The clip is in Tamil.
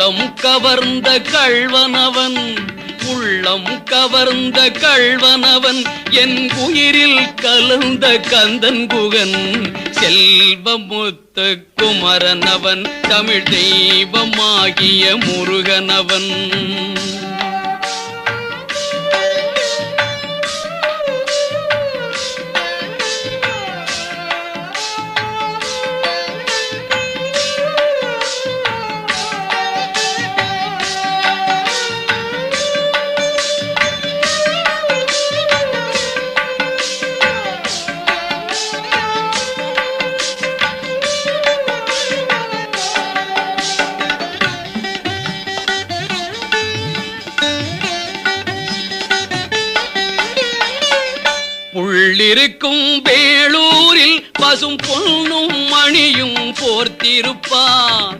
உள்ளம் கவர்ந்த கழ்வனவன் உள்ளம் கவர்ந்த கழ்வனவன் என் உயிரில் கலந்த கந்தன் குகன் செல்வமுத்த குமரனவன் தமிழ் தெய்வமாகிய முருகனவன் புள்ளிருக்கும் வேளூரில் பசும் பொன்னும் மணியும் போர்த்திருப்பார்.